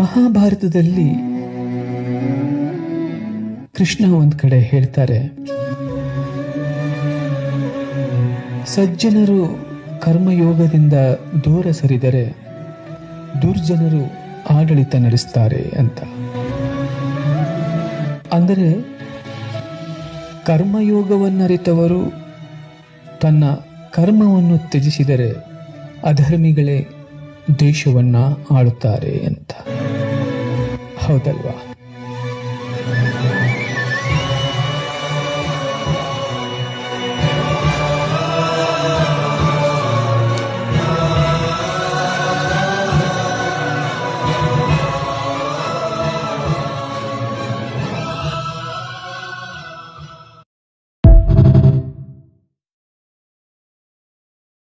ಮಹಾಭಾರತದಲ್ಲಿ ಕೃಷ್ಣ ಒಂದು ಕಡೆ ಹೇಳ್ತಾರೆ, ಸಜ್ಜನರು ಕರ್ಮಯೋಗದಿಂದ ದೂರ ಸರಿದರೆ ದುರ್ಜನರು ಆಡಳಿತ ನಡೆಸ್ತಾರೆ ಅಂತ. ಅಂದರೆ ಕರ್ಮಯೋಗವನ್ನರಿತವರು ತನ್ನ ಕರ್ಮವನ್ನು ತ್ಯಜಿಸಿದರೆ ಅಧರ್ಮಿಗಳೇ ದೇಶವನ್ನು ಆಳುತ್ತಾರೆ ಅಂತ. ホテルは。